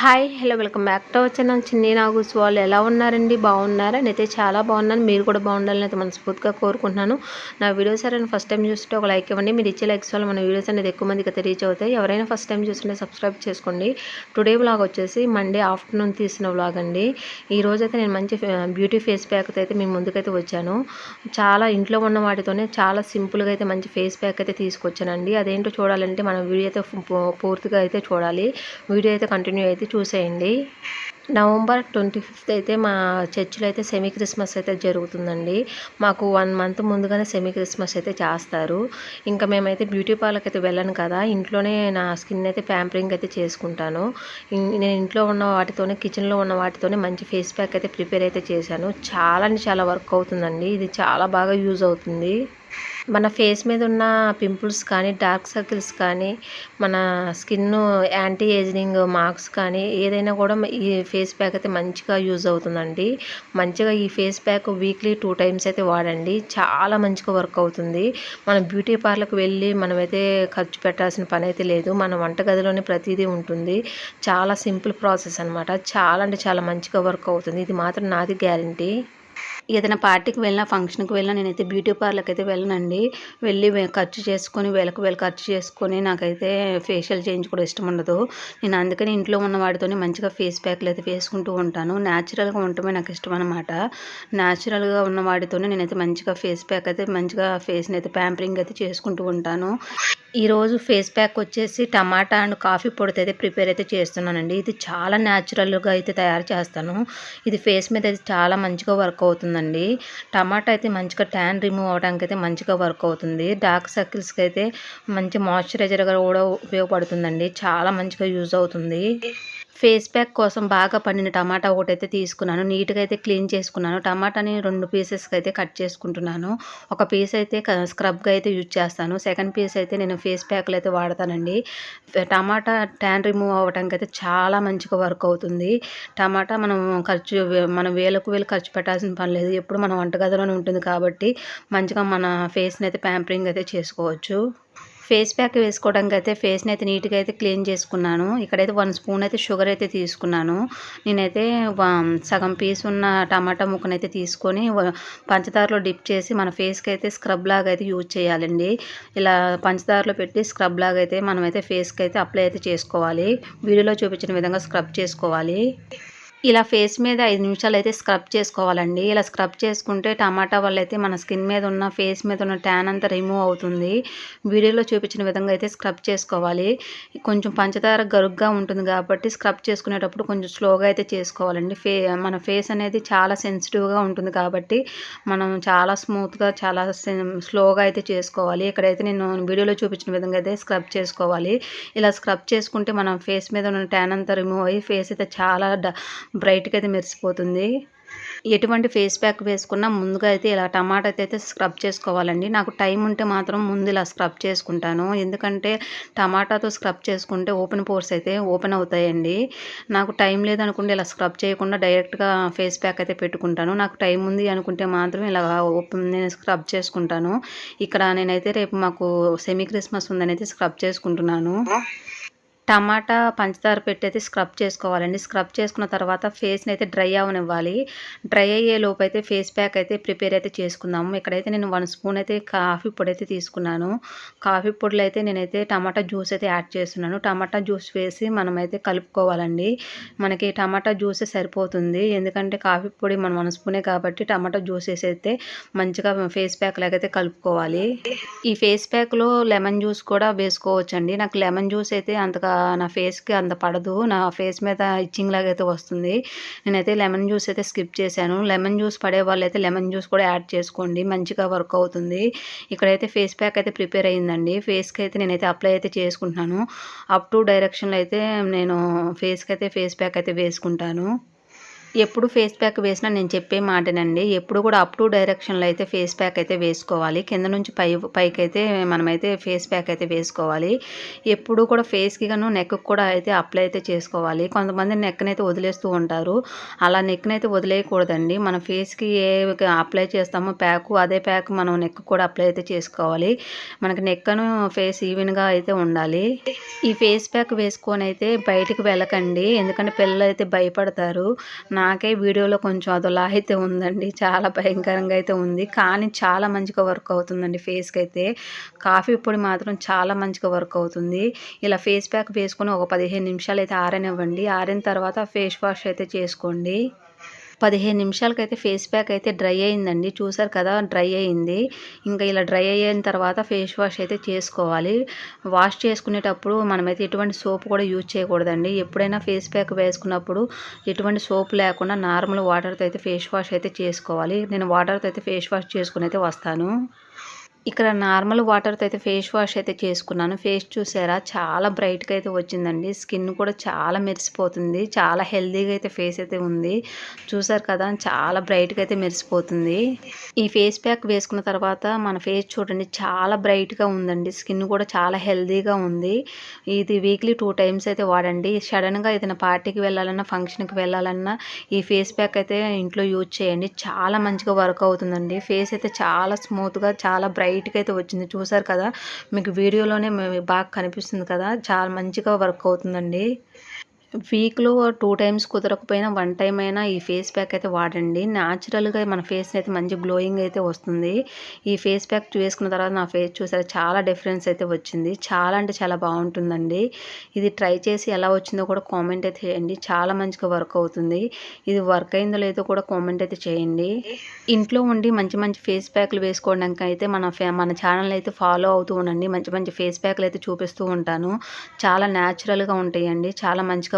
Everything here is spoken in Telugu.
Hi hello welcome back to our channel. Chinni నాగూస్ వాళ్ళు ఎలా ఉన్నారండి? బాగున్నారా? నేనైతే చాలా బాగున్నాను. మీరు కూడా బాగుండాలని అయితే మనస్ఫూర్తిగా కోరుకుంటున్నాను. నా వీడియోస్ ఎవరైనా ఫస్ట్ టైం చూస్తుంటే ఒక లైక్ ఇవ్వండి. మీరు ఇచ్చే లైక్స్ వల్ల మన వీడియోస్ అనేది ఎక్కువ మందికి అయితే రీచ్ అవుతాయి. ఎవరైనా ఫస్ట్ టైం చూస్తుంటే సబ్స్క్రైబ్ చేసుకోండి. టుడే వ్లాగ్ వచ్చేసి మండే ఆఫ్టర్నూన్ తీసిన వ్లాగ్ అండి. ఈ రోజైతే అయితే నేను మంచి బ్యూటీ ఫేస్ ప్యాక్ అయితే మీ ముందుకైతే వచ్చాను. చాలా ఇంట్లో ఉన్న వాటితోనే చాలా సింపుల్గా అయితే మంచి ఫేస్ ప్యాక్ అయితే తీసుకొచ్చానండి. అదేంటో చూడాలంటే మనం వీడియో అయితే పూర్తిగా అయితే చూడాలి. వీడియో అయితే కంటిన్యూ అయితే చూసేయండి. నవంబర్ ట్వంటీ ఫిఫ్త్ అయితే మా చర్చిలో అయితే సెమీ క్రిస్మస్ అయితే జరుగుతుందండి. మాకు వన్ మంత్ ముందుగానే సెమీ క్రిస్మస్ అయితే చేస్తారు. ఇంకా మేమైతే బ్యూటీ పార్లర్కి అయితే వెళ్ళను కదా. ఇంట్లోనే నా స్కిన్ అయితే ప్యాంపరింగ్ అయితే చేసుకుంటాను. నేను ఇంట్లో ఉన్న వాటితోనే కిచెన్లో ఉన్న వాటితోనే మంచి ఫేస్ ప్యాక్ అయితే ప్రిపేర్ అయితే చేశాను. చాలా అంటే చాలా వర్క్ అవుతుందండి. ఇది చాలా బాగా యూజ్ అవుతుంది. మన ఫేస్ మీద ఉన్న పింపుల్స్ కానీ డార్క్ సర్కిల్స్ కానీ మన స్కిన్ యాంటీ ఏజింగ్ మార్క్స్ కానీ ఏదైనా కూడా ఈ ఫేస్ ప్యాక్ అయితే మంచిగా యూజ్ అవుతుందండి. మంచిగా ఈ face pack weekly two times అయితే వాడండి. చాలా మంచిగా వర్క్ అవుతుంది. మనం బ్యూటీ పార్లర్కి వెళ్ళి మనమైతే ఖర్చు పెట్టాల్సిన పని అయితే లేదు. మన వంటగదిలోనే ప్రతిదీ ఉంటుంది. చాలా సింపుల్ ప్రాసెస్ అనమాట చాలా అంటే చాలా మంచిగా వర్క్ అవుతుంది. ఇది మాత్రం నాది గ్యారంటీ. ఏదైనా పార్టీకి వెళ్ళినా ఫంక్షన్కి వెళ్ళినా నేనైతే బ్యూటీ పార్లర్కి అయితే వెళ్ళనండి. వెళ్ళి ఖర్చు చేసుకొని వేలకు వేలు ఖర్చు చేసుకొని నాకైతే ఫేషియల్ చేయించుకోవడం ఇష్టం ఉండదు. నేను అందుకని ఇంట్లో ఉన్న వాటితోనే మంచిగా ఫేస్ ప్యాక్లు అయితే వేసుకుంటూ ఉంటాను. న్యాచురల్గా ఉండటమే నాకు ఇష్టం అనమాట న్యాచురల్గా ఉన్న వాటితోనే నేనైతే మంచిగా ఫేస్ ప్యాక్ అయితే మంచిగా ఫేస్ని అయితే ప్యాంపరింగ్ అయితే చేసుకుంటూ ఉంటాను. ఈరోజు ఫేస్ ప్యాక్ వచ్చేసి టమాటా అండ్ కాఫీ పొడితో అయితే ప్రిపేర్ అయితే చేస్తున్నానండి. ఇది చాలా న్యాచురల్గా అయితే తయారు చేస్తాను. ఇది ఫేస్ మీద అయితే చాలా మంచిగా వర్క్ అవుతుంది అవుతుందండి టమాటా అయితే మంచిగా ట్యాన్ రిమూవ్ అవడానికి అయితే మంచిగా వర్క్ అవుతుంది. డార్క్ సర్కిల్స్కి అయితే మంచి మాయిశ్చరైజర్గా కూడా ఉపయోగపడుతుందండి. చాలా మంచిగా యూజ్ అవుతుంది. ఫేస్ ప్యాక్ కోసం బాగా పండిన టమాటా ఒకటి అయితే తీసుకున్నాను. నీట్గా అయితే క్లీన్ చేసుకున్నాను. టమాటాని రెండు పీసెస్కి అయితే కట్ చేసుకుంటున్నాను. ఒక పీస్ అయితే క- స్క్రబ్గా అయితే యూజ్ చేస్తాను. సెకండ్ పీస్ అయితే నేను ఫేస్ ప్యాక్లు అయితే వాడతానండి టమాటా ట్యాన్ రిమూవ్ అవ్వడానికి అయితే చాలా మంచిగా వర్క్ అవుతుంది. టమాటా మనం ఖర్చు మనం వేలకు వేలు ఖర్చు పెట్టాల్సిన పని లేదు. ఎప్పుడు మన వంటగదిలోనే ఉంటుంది కాబట్టి మంచిగా మన ఫేస్ని అయితే ప్యాంపరింగ్ అయితే చేసుకోవచ్చు. ఫేస్ ప్యాక్ వేసుకోవడానికి అయితే ఫేస్ని అయితే నీట్గా అయితే క్లీన్ చేసుకున్నాను. ఇక్కడైతే వన్ స్పూన్ అయితే షుగర్ అయితే తీసుకున్నాను. నేనైతే వా- సగం పీస్ ఉన్న టమాటా ముక్కనైతే తీసుకొని పంచదారలో డిప్ చేసి మన ఫేస్కి అయితే స్క్రబ్ లాగా అయితే యూజ్ చేయాలండి. ఇలా పంచదారలో పెట్టి స్క్రబ్ లాగా అయితే మనమైతే ఫేస్కి అయితే అప్లై అయితే చేసుకోవాలి. వీడియోలో చూపించిన విధంగా స్క్రబ్ చేసుకోవాలి. ఇలా ఫేస్ మీద ఐదు నిమిషాలు అయితే స్క్రబ్ చేసుకోవాలండి. ఇలా స్క్రబ్ చేసుకుంటే టమాటా వల్ల అయితే మన స్కిన్ మీద ఉన్న ఫేస్ మీద ఉన్న ట్యాన్ అంతా రిమూవ్ అవుతుంది. వీడియోలో చూపించిన విధంగా అయితే స్క్రబ్ చేసుకోవాలి. కొంచెం పంచదార గరుగ్గా ఉంటుంది కాబట్టి స్క్రబ్ చేసుకునేటప్పుడు కొంచెం స్లోగా అయితే చేసుకోవాలండి. ఫే మన ఫేస్ అనేది చాలా సెన్సిటివ్గా ఉంటుంది కాబట్టి మనం చాలా స్మూత్గా చాలా స్లోగా అయితే చేసుకోవాలి. ఇక్కడైతే నేను వీడియోలో చూపించిన విధంగా అయితే స్క్రబ్ చేసుకోవాలి. ఇలా స్క్రబ్ చేసుకుంటే మనం ఫేస్ మీద ఉన్న ట్యాన్ అంతా రిమూవ్ అయ్యి ఫేస్ అయితే చాలా డ- బ్రైట్గా అయితే మెరిసిపోతుంది. ఎటువంటి ఫేస్ ప్యాక్ వేసుకున్నా ముందుగా అయితే ఇలా టమాటా అయితే స్క్రబ్ చేసుకోవాలండి. నాకు టైం ఉంటే మాత్రం ముందు ఇలా స్క్రబ్ చేసుకుంటాను. ఎందుకంటే టమాటాతో స్క్రబ్ చేసుకుంటే ఓపెన్ పోర్స్ అయితే ఓపెన్ అవుతాయండి. నాకు టైం లేదనుకుంటే ఇలా స్క్రబ్ చేయకుండా డైరెక్ట్గా ఫేస్ ప్యాక్ అయితే పెట్టుకుంటాను. నాకు టైం ఉంది అనుకుంటే మాత్రం ఇలా ఓపెన్ నేను స్క్రబ్ చేసుకుంటాను. ఇక్కడ నేనైతే రేపు మాకు సెమీ క్రిస్మస్ ఉందని అయితే స్క్రబ్ చేసుకుంటున్నాను. టమాటా పంచదార పెట్టి అయితే స్క్రబ్ చేసుకోవాలండి. స్క్రబ్ చేసుకున్న తర్వాత ఫేస్ని అయితే డ్రై అవనివ్వాలి. డ్రై అయ్యే లోపు అయితే ఫేస్ ప్యాక్ అయితే ప్రిపేర్ అయితే చేసుకుందాము. ఇక్కడైతే నేను వన్ స్పూన్ అయితే కాఫీ పొడి అయితే తీసుకున్నాను. కాఫీ పొడిలో అయితే నేనైతే టమాటా జ్యూస్ అయితే యాడ్ చేస్తున్నాను. టమాటా జ్యూస్ వేసి మనమైతే కలుపుకోవాలండి. మనకి టమాటా జ్యూస్ సరిపోతుంది. ఎందుకంటే కాఫీ పొడి మనం వన్ స్పూనే కాబట్టి టమాటా జ్యూస్ వేసి అయితే మంచిగా ఫేస్ ప్యాక్ లాగైతే కలుపుకోవాలి. ఈ ఫేస్ ప్యాక్లో లెమన్ జ్యూస్ కూడా వేసుకోవచ్చండి. నాకు లెమన్ జ్యూస్ అయితే అంతగా నా ఫేస్కి అంత పడదు. నా ఫేస్ మీద ఇచ్చింగ్ లాగా అయితే వస్తుంది. నేనైతే లెమన్ జ్యూస్ అయితే స్కిప్ చేశాను. లెమన్ జ్యూస్ పడే వాళ్ళు అయితే లెమన్ జ్యూస్ కూడా యాడ్ చేసుకోండి. మంచిగా వర్క్ అవుతుంది. ఇక్కడైతే ఫేస్ ప్యాక్ అయితే ప్రిపేర్ అయ్యిందండి ఫేస్కి అయితే నేనైతే అప్లై అయితే చేసుకుంటున్నాను. అప్ టు డైరెక్షన్లో అయితే నేను ఫేస్కి అయితే ఫేస్ ప్యాక్ అయితే వేసుకుంటాను. ఎప్పుడు ఫేస్ ప్యాక్ వేసినా నేను చెప్పే మాటనండి. ఎప్పుడు కూడా అప్ టు డైరెక్షన్లో అయితే ఫేస్ ప్యాక్ అయితే వేసుకోవాలి. కింద నుంచి పై పైకి అయితే మనమైతే ఫేస్ ప్యాక్ అయితే వేసుకోవాలి. ఎప్పుడు కూడా ఫేస్కి గాను నెక్ కూడా అయితే అప్లై అయితే చేసుకోవాలి. కొంతమంది నెక్ని అయితే వదిలేస్తూ ఉంటారు. అలా నెక్ని అయితే వదిలేయకూడదండి. మన ఫేస్కి ఏ అప్లై చేస్తామో ప్యాక్ అదే ప్యాక్ మనం నెక్ కూడా అప్లై అయితే చేసుకోవాలి. మనకి నెక్కను ఫేస్ ఈవెన్గా అయితే ఉండాలి. ఈ ఫేస్ ప్యాక్ వేసుకొని అయితే బయటికి వెళ్ళకండి. ఎందుకంటే పిల్లలు అయితే భయపడతారు. నాకే వీడియోలో కొంచెం అదోలా అయితే ఉందండి. చాలా భయంకరంగా అయితే ఉంది. కానీ చాలా మంచిగా వర్క్ అవుతుందండి ఫేస్కి అయితే కాఫీ పొడి మాత్రం చాలా మంచిగా వర్క్ అవుతుంది. ఇలా ఫేస్ ప్యాక్ వేసుకొని ఒక పదిహేను నిమిషాలు అయితే ఆరనివ్వండి. ఆరిన తర్వాత ఫేస్ వాష్ అయితే చేసుకోండి. పదిహేను నిమిషాలకైతే ఫేస్ ప్యాక్ అయితే డ్రై అయిందండి. చూసారు కదా డ్రై అయింది. ఇంకా ఇలా డ్రై అయిన తర్వాత ఫేస్ వాష్ అయితే చేసుకోవాలి. వాష్ చేసుకునేటప్పుడు మనమైతే ఎటువంటి సోప్ కూడా యూజ్ చేయకూడదండి. ఎప్పుడైనా ఫేస్ ప్యాక్ వేసుకున్నప్పుడు ఎటువంటి సోప్ లేకుండా నార్మల్ వాటర్తో అయితే ఫేస్ వాష్ అయితే చేసుకోవాలి. నేను వాటర్తో అయితే ఫేస్ వాష్ చేసుకుని అయితే వస్తాను. ఇక్కడ నార్మల్ వాటర్తో అయితే ఫేస్ వాష్ అయితే చేసుకున్నాను. ఫేస్ చూసారా? చాలా బ్రైట్గా అయితే వచ్చిందండి. స్కిన్ కూడా చాలా మెరిసిపోతుంది. చాలా హెల్దీగా అయితే ఫేస్ అయితే ఉంది. చూసారు కదా? చాలా బ్రైట్గా అయితే మెరిసిపోతుంది. ఈ ఫేస్ ప్యాక్ వేసుకున్న తర్వాత మన ఫేస్ చూడండి చాలా బ్రైట్గా ఉందండి. స్కిన్ కూడా చాలా హెల్దీగా ఉంది. ఇది వీక్లీ టూ టైమ్స్ అయితే వాడండి. సడన్గా ఏదైనా పార్టీకి వెళ్ళాలన్నా ఫంక్షన్కి వెళ్ళాలన్నా ఈ ఫేస్ ప్యాక్ అయితే ఇంట్లో యూజ్ చేయండి. చాలా మంచిగా వర్క్ అవుతుందండి. ఫేస్ అయితే చాలా స్మూత్గా చాలా బ్రైట్ బ్రైట్గా అయితే వచ్చింది. చూసారు కదా? మీకు వీడియోలోనే బాగా కనిపిస్తుంది కదా? చాలా మంచిగా వర్క్ అవుతుందండి. వీక్లో టూ టైమ్స్ కుదరకపోయినా వన్ టైం అయినా ఈ ఫేస్ ప్యాక్ అయితే వాడండి. న్యాచురల్గా మన ఫేస్ అయితే మంచి గ్లోయింగ్ అయితే వస్తుంది. ఈ ఫేస్ ప్యాక్ వేసుకున్న తర్వాత నా ఫేస్ చూసారా చాలా డిఫరెన్స్ అయితే వచ్చింది. చాలా అంటే చాలా బాగుంటుందండి. ఇది ట్రై చేసి ఎలా వచ్చిందో కూడా కామెంట్ అయితే చేయండి. చాలా మంచిగా వర్క్ అవుతుంది. ఇది వర్క్ అయిందో లేదో కూడా కామెంట్ అయితే చేయండి. ఇంట్లో ఉండి మంచి మంచి ఫేస్ ప్యాక్లు వేసుకోవడానికి అయితే మన మన ఛానల్ అయితే ఫాలో అవుతూ ఉండండి. మంచి మంచి ఫేస్ ప్యాక్లు అయితే చూపిస్తూ ఉంటాను. చాలా న్యాచురల్గా ఉంటాయండి. చాలా మంచిగా